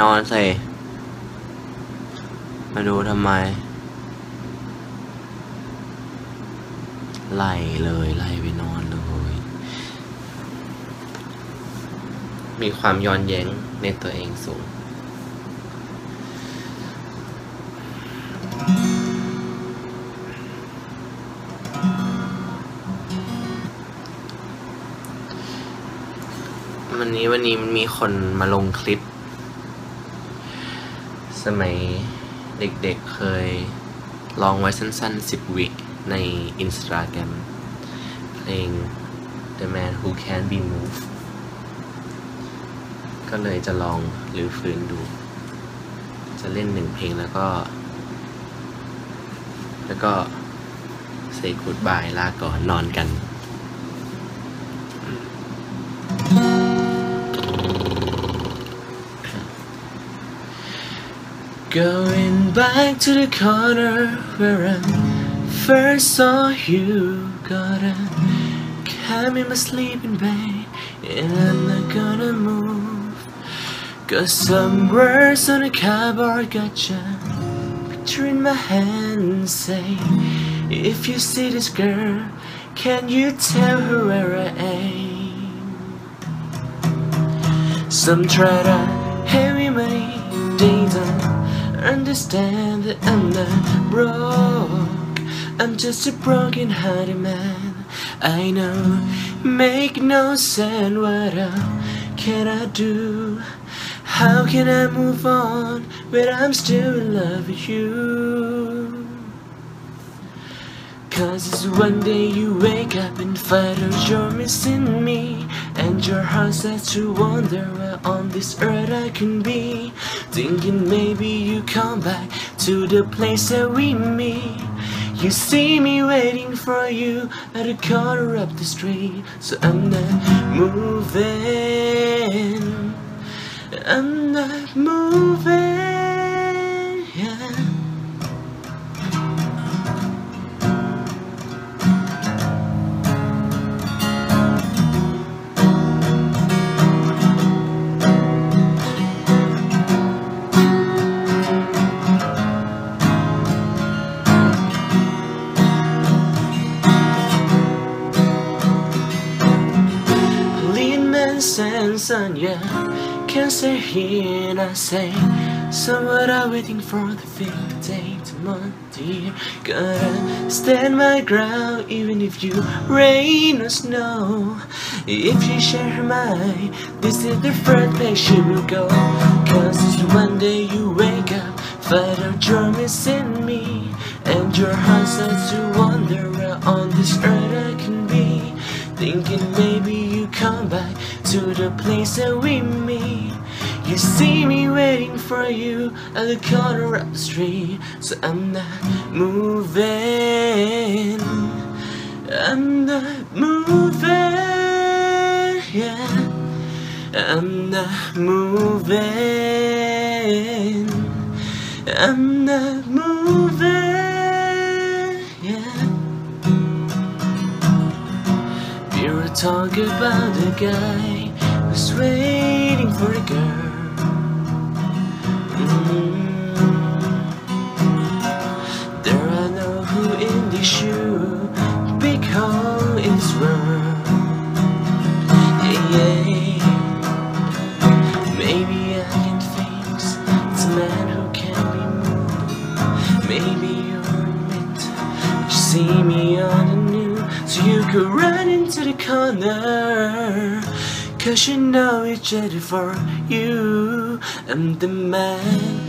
นอนสิมาดูทำไม ไล่เลยไล่ไปนอนเลย มีความย้อนแย้งในตัวเองสูง วันนี้วันนี้มันมีคนมาลงคลิป สมัยเด็กๆเคยลองไว้สั้นๆ 10 วิใน Instagram เพลง The Man Who Can't Be Moved ก็เลยจะลองหรือฟื้นดู จะเล่นหนึ่งเพลงแล้วก็ แล้วก็ say goodbye ลาก่อนนอนกัน Going back to the corner where I first saw you Got a cab in my sleeping bag And I'm not gonna move. Got some words on the cardboard Gotcha. Picture in my hand Say If you see this girl Can you tell her where I am? Some try to me money don't understand that I'm not broke. I'm just a broken hearted man. I know Make no sense What else can I do? How can I move on When I'm still in love with you? Cause it's one day you wake up and find out you're missing me And your heart starts to wonder where on this earth I can be. Thinking maybe you come back to the place that we meet. You see me waiting for you at the corner of the street. So I'm not moving. I'm not moving and yeah Can't stay here and I say Somewhere I'm waiting for the fifth day to month dear? Gotta stand my ground even if you rain or snow. If she share her mind This is the first place she will go. Cause it's one day you wake up Find out you're missing me. And your heart starts to wonder Where on this earth I can be Thinking maybe you come back to the place that we meet. You see me waiting for you at the corner of the street, so I'm not moving. I'm not moving. Yeah, I'm not moving. I'm not moving. Talking about the guy who's waiting for a girl. Mm. Cause you know it's ready for you. I'm the man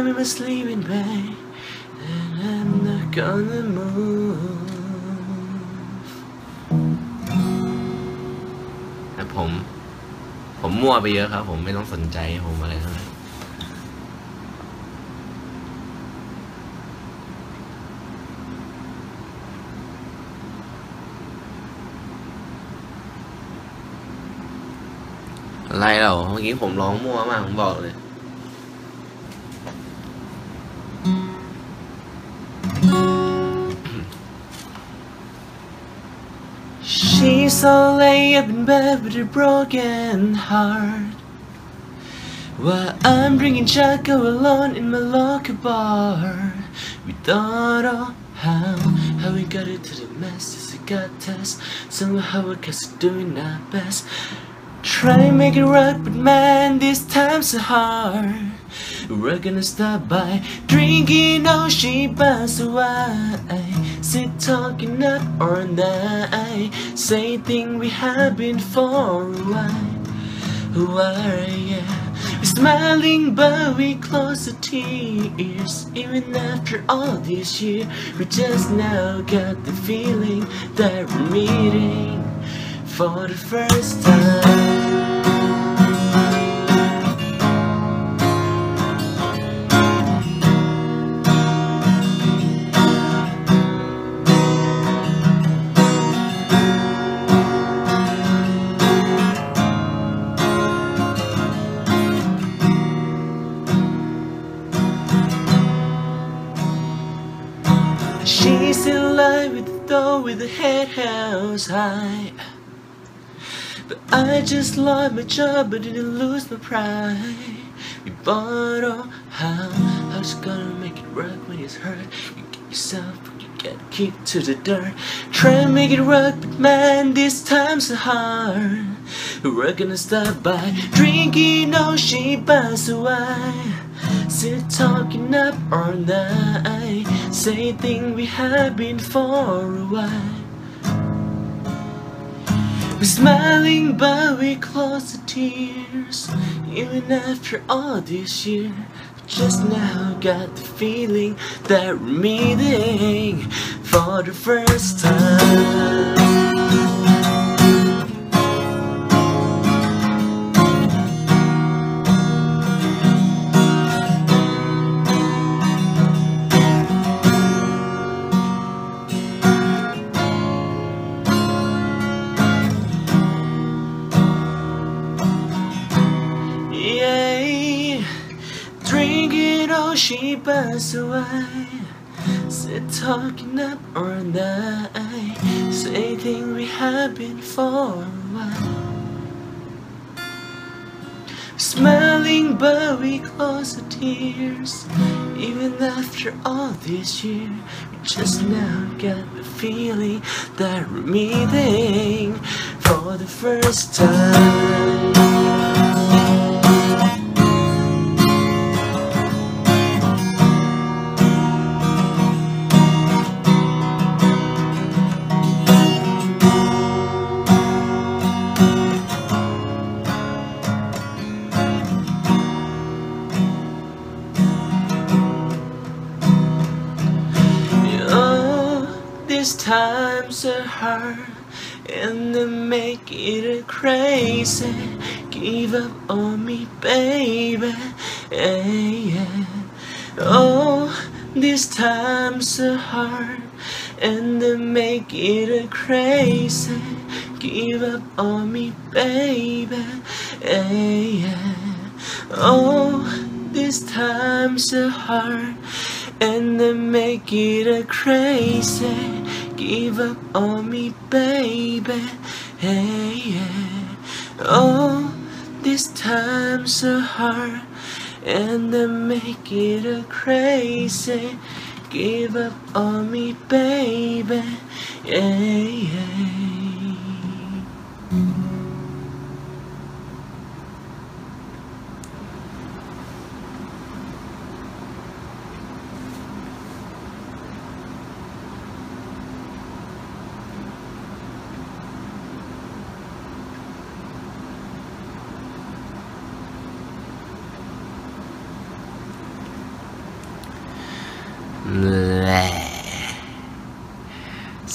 carry my sleeping bag, and I'm not gonna move. แต่ผม ผมมั่วไปเยอะครับ ผมไม่ต้องสนใจผมอะไรทั้งนั้นอะไรเหราเมื่อกี้ผมร้องมั่วมากผมบอกเลย so lay up in bed with a broken heart While I'm drinking Chaco alone in my local bar. We thought oh how, how we got into to the mess. As it got test. Somehow we guess doing our best. Try to make it right, but man, this time's so hard. We're gonna stop by drinking all she buys away. Sit talking up all night, say things we have been for a while. Why. We're smiling, but we close the tears. Even after all these years, we just now got the feeling that we're meeting for the first time. The head held high. But I just lost my job, but didn't lose my pride. We bought how, how's it gonna make it work when it's hurt? You get yourself, you get kicked to the dirt. Try and make it work, but man, this time's so hard. We're gonna start by drinking she buys away. Sit talking up all night, say thing we have been for a while. We're smiling, but we close the tears. Even after all these years, we just now got the feeling that we're meeting for the first time. Buys I Sit talking up all night, say we have been for a while. Smiling, but we close the tears. Even after all these years, we just now got the feeling that we're meeting for the first time. So oh, hard, and they make it a crazy. Give up on me, baby. Hey, yeah. Oh, this time's so hard, and they make it a crazy. Give up on me, baby. Hey, yeah. Oh, this time's so hard, and they make it a crazy. Give up on me, baby. Hey, yeah. Oh, this time's so hard, and they make it a crazy. Give up on me, baby. Yeah, yeah.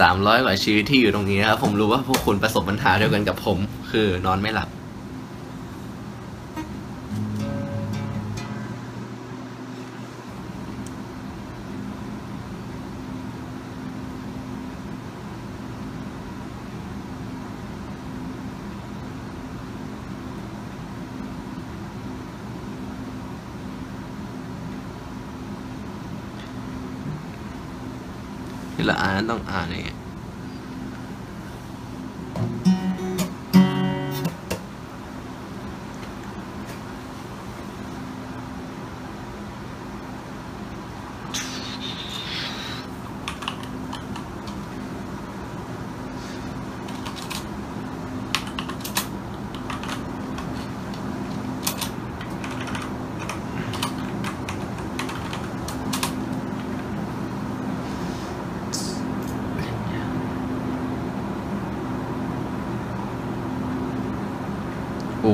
สามร้อยกว่าชีวิตที่อยู่ตรงนี้ครับผมรู้ว่าพวกคุณประสบปัญหาเดียวกันกับผม คือนอนไม่หลับ nilaan ng ani.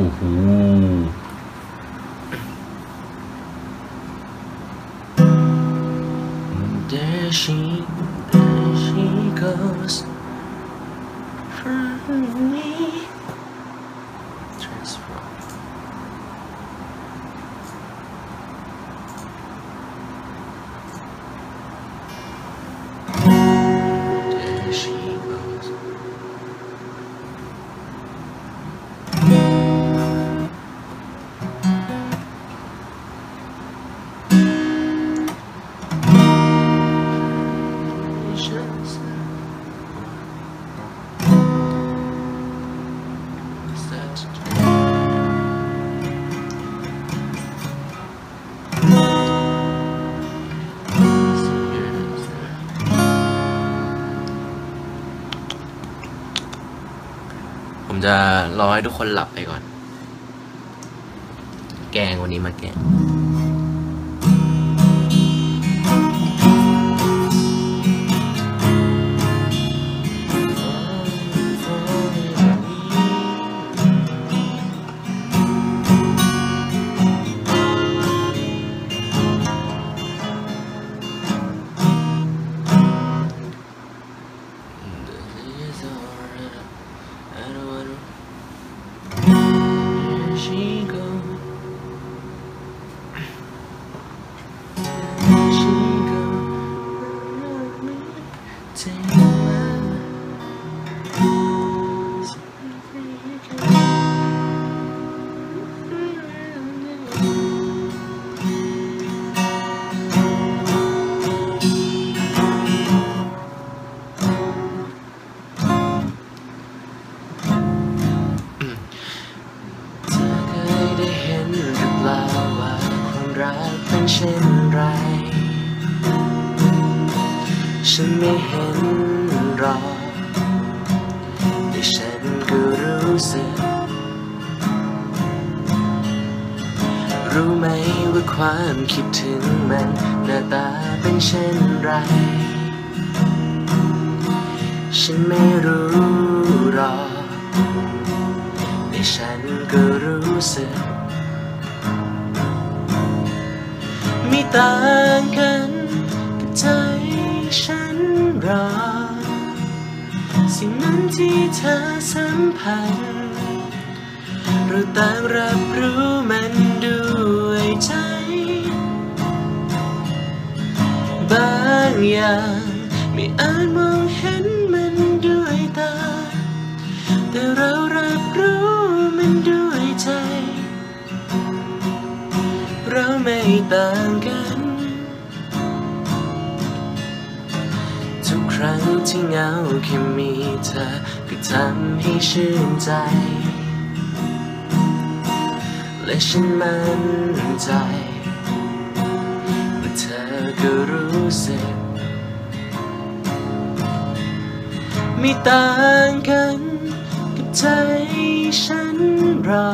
Oh, there she is. ให้ทุกคนหลับไปก่อน แกงวันนี้มาแกง ฉันไม่รู้หรอกแต่ฉันก็รู้สึก ไม่ต่างกันกับใจฉันหรอกสิ่งนั้นที่เธอสัมผัสเราต่างรับรู้มันด้วยใจ บางอย่างไม่อาจมองเห็น แต่เรารับรู้มันด้วยใจ เราไม่ต่างกัน ทุกครั้งที่เหงาแค่มีเธอก็ทำให้ชื่นใจ และฉันมั่นใจว่าเธอก็รู้สึกไม่ต่างกัน ใจฉันรอ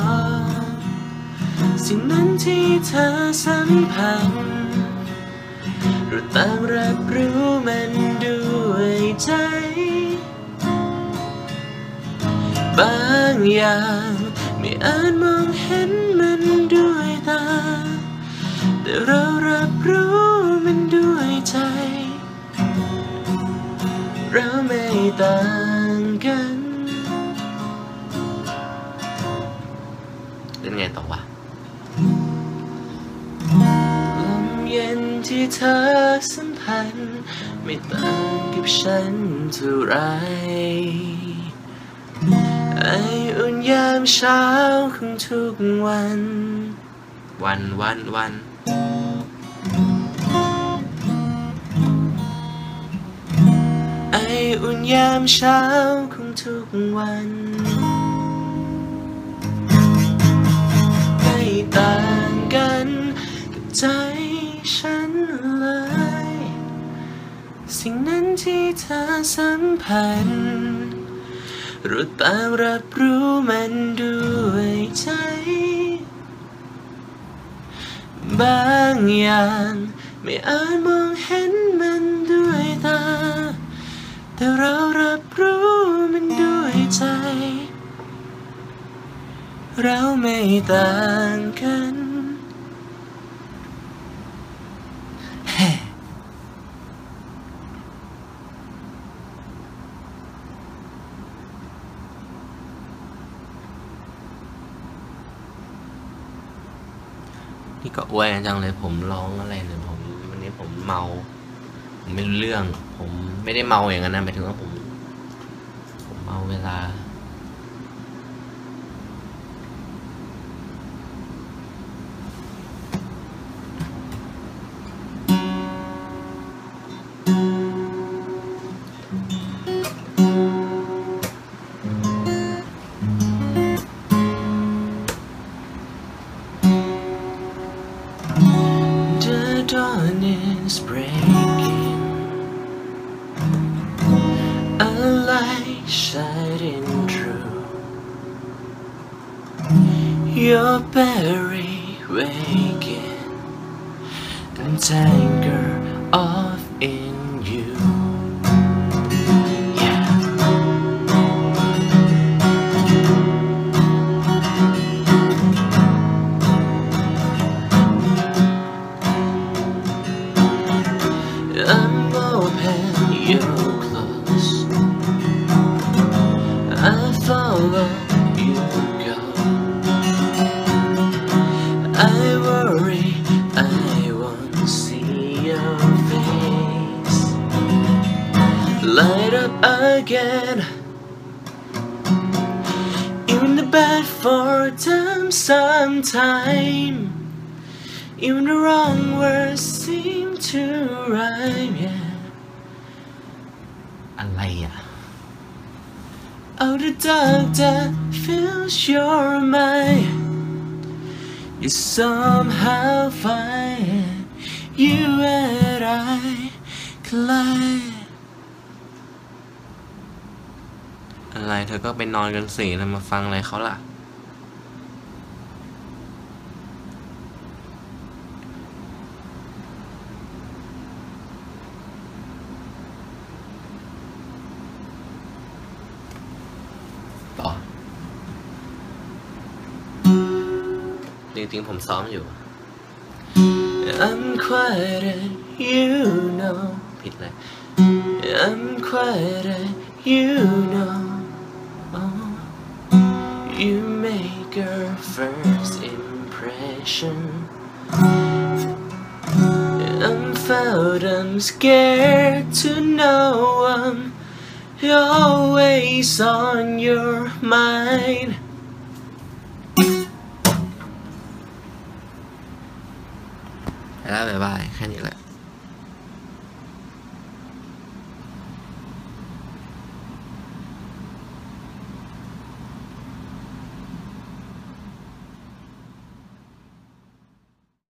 สิ่งนั้นที่เธอสัมผัสเราต่างรับรู้มันด้วยใจ บางอย่างไม่อาจมองเห็นมันด้วยตา แต่เรารับรู้มันด้วยใจ เราไม่ตา ที่เธอสัมพันธ์ไม่ต่างกับฉันเท่าไรไออุ่นยามเช้าของทุกวัน วันวันวันไออุ่นยามเช้าของทุกวันไม่ต่างกันกับใจ ฉันเลย สิ่งนั้นที่เธอสัมพันธ์เราต่างรับรู้มันด้วยใจ บางอย่างไม่อาจมองเห็นมันด้วยตา แต่เรารับรู้มันด้วยใจ เราไม่ต่างกัน แฮ่ี่ก็อวยจังเลยผมร้องอะไรเนี่ยผมวันนี้ผมเมา ผมไม่รู้เรื่อง ผมไม่ได้เมาอย่างนั้นนะหมายถึงว่าผม ผมเมาเวลา You're waking And anger off in you Yeah sometime. Even the wrong words seem to rhyme, yeah. อะไรอะ Out the dark that fills your mind, you somehow find you and I collide. อะไรเธอก็ไปนอนกันสิแล้วมาฟังอะไรเขาล่ะ จริงๆ ผมซ้อมอยู่ I'm quiet you know ผิดเลย I'm quiet you know oh, You make a first impression I'm felt I'm scared to know I'm always on your mind 拜拜拜，看你。